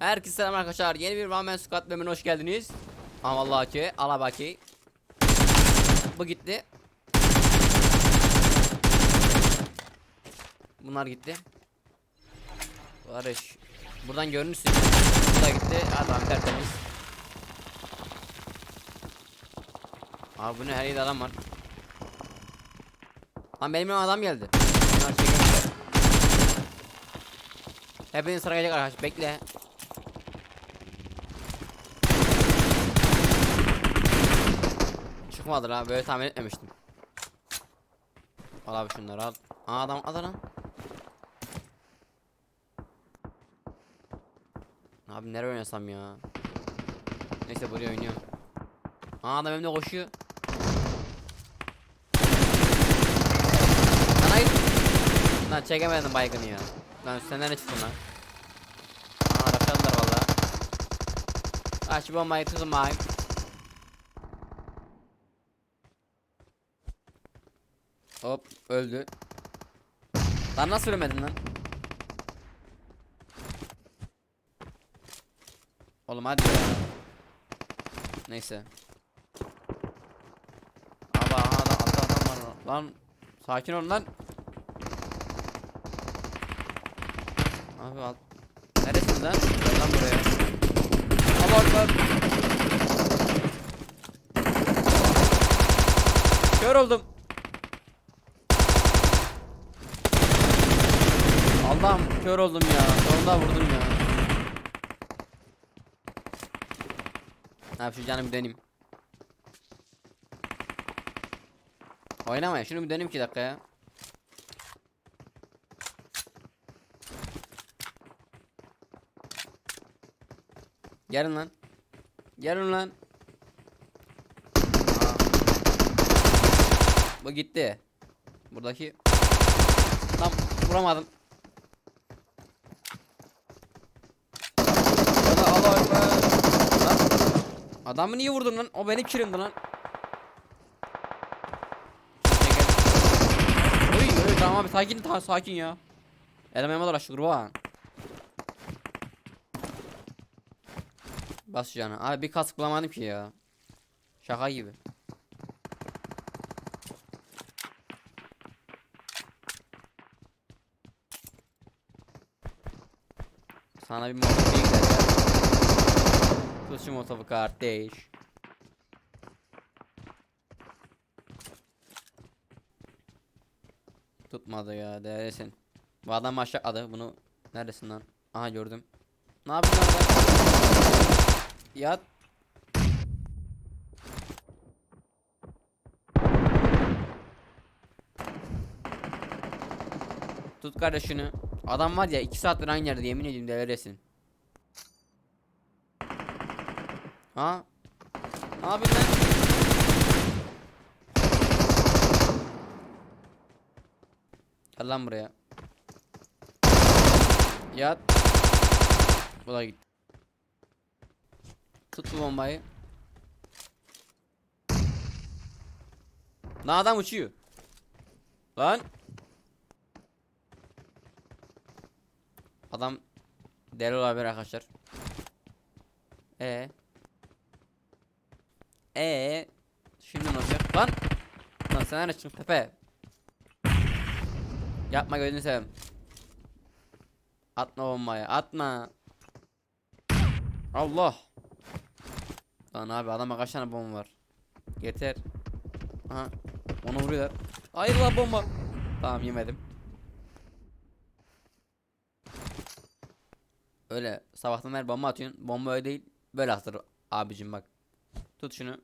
Herkese selam arkadaşlar. Yeni bir Ramen Squad bölümüne hoş geldiniz. Ama vallahi ki ala baki. Bu gitti. Bunlar gitti. Barış. Buradan görünürsün. Bu da gitti. Lan tertemiz. Abi bu ne her yerde adam var. Lan benim adam geldi. Hepiniz gelecek arkadaş. Bekle. Çıkmadı la. Böyle tahmin etmemiştim. Al abi şunları al. Aa adam al lan. Abi nereye oynasam ya? Neyse buraya oynuyorum. Aa adam önümde koşuyor. Lan hayır. Lan çekemedim baygını ya. Lan üstten ne çıktın lan? Aa araçladılar valla. Aç bombayı kızım bayım. Hop öldü. Lan nasıl ölmedin lan? Oğlum hadi ya. Neyse. Abi aha adam, adam, adam var. Lan sakin olun lan. Abi al. Neresin lan? Gel lan buraya. Allah akbar. Kör oldum. Allah'ım kör oldum ya. Sonunda vurdum ya. Abi şu canı bir döneyim. Oynamayın şunu bir döneyim 2 dakika ya. Gelin lan. Gelin lan. Bu gitti. Buradaki Tam vuramadım. Ya da Allah ekber. Lan. Adamı niye vurdun lan? O benim kirimdi lan. Oy oy tamam abi sakin ta sakin ya. Elememe dolaştı kurban. Bas canı. Abi bir kask bulamadım ki ya. Şaka gibi. Sana bir motor bir Tut şu motoru kardeş. Tutmadı ya değerlisin. Bu adam aşağıladı bunu. Neredesin lan? Aha gördüm. Ne yapıyorsun lan? Yat. Tut kardeşini. Adam var ya 2 saattir aynı yerde yemin ediyorum deliresin. Ha? Ne yapıyorsun? Gel lan buraya. Yat. Bu da gitti. Tut bu bombayı. Lan adam uçuyor. Lan. Adam deli olabilir arkadaşlar. E. E. Şimdi ne olacak? Lan. Lan sen nereye çıktın Pepe? Yapma gözünü seveyim. Atma bombayı. Atma. Allah. Lan abi adama kaç tane bomba var? Yeter. Aha. Onu vuruyorlar. Hayır lan bomba. Tamam yemedim. Öyle sabahtan beri bomba atıyorsun. Bomba öyle değil. Böyle atır abicim bak. Tut şunu.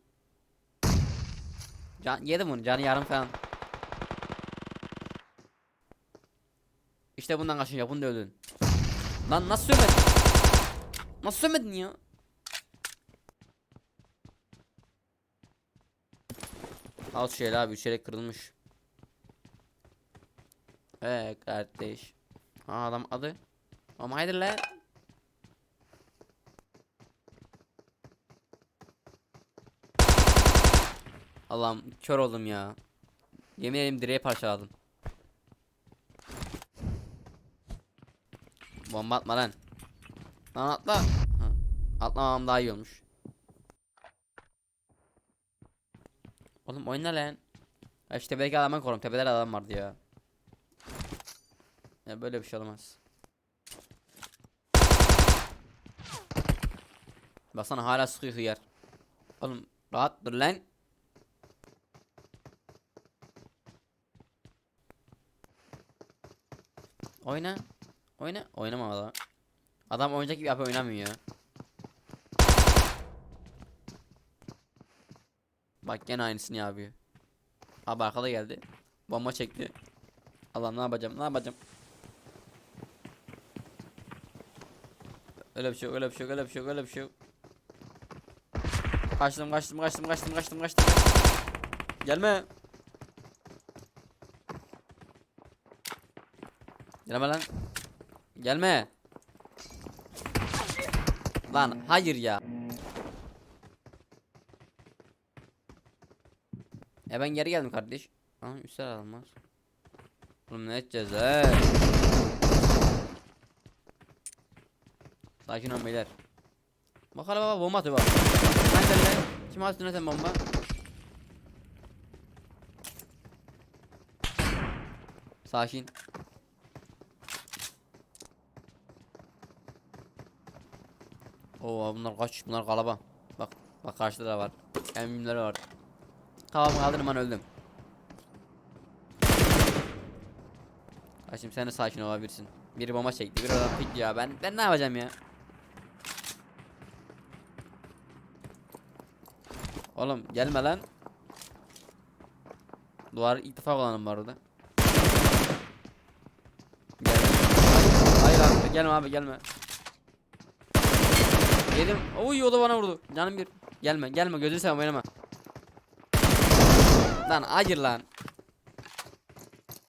Can yedim bunu. Canı yarım falan. İşte bundan kaçınca bunu da öldün. Lan nasıl sövmedin? Nasıl sövmedin ya? Al el abi üç elek kırılmış. Eee kardeş. Aa adam adı. Ama haydi la. Allah'ım kör oldum ya. Yemin ederim direği parçaladım. Bomba atma lan. Lan atla. Atlamam daha iyi olmuş. Oğlum oyna lan. Ya şu tepedeki adamı korum. Tepede de adam vardı ya. Ya böyle bir şey olmaz. Baksana hala sıkıyor hıyar. Oğlum rahat dur lan. Oyna. Oyna. Oynama adam. Adam oyuncak gibi yapıyor oynamıyor. Bak gene aynısını yapıyor. Abi arkada geldi. Bomba çekti. Allah ne yapacağım ne yapacağım. Öyle bir şey yok öyle bir şey yok öyle bir şey öyle bir şey. Kaçtım kaçtım kaçtım kaçtım kaçtım kaçtım. Gelme. Gelme lan. Gelme. Lan hayır ya. E ben geri geldim kardeş. Aha üstel almaz. Oğlum ne edeceğiz he? Sakin ol beyler. Bak hala baba bomba atıyor bak. Sen lan. Kim attı sen bomba? Sakin. Oo bunlar kaç bunlar kalaba. Bak bak karşıda da var. Emmimleri var. Kafamı kaldırdım ben öldüm. Kaçım sen de sakin olabilirsin. Biri bomba çekti, biri adam pikli ya. Ben ben ne yapacağım ya? Oğlum gelme lan. Duvar ilk defa kullandım bu arada. Gelme. Hayır abi gelme abi gelme. Yedim. Oy o da bana vurdu. Canım bir. Gelme gelme gözünü seveyim oynama. Lan hayır lan.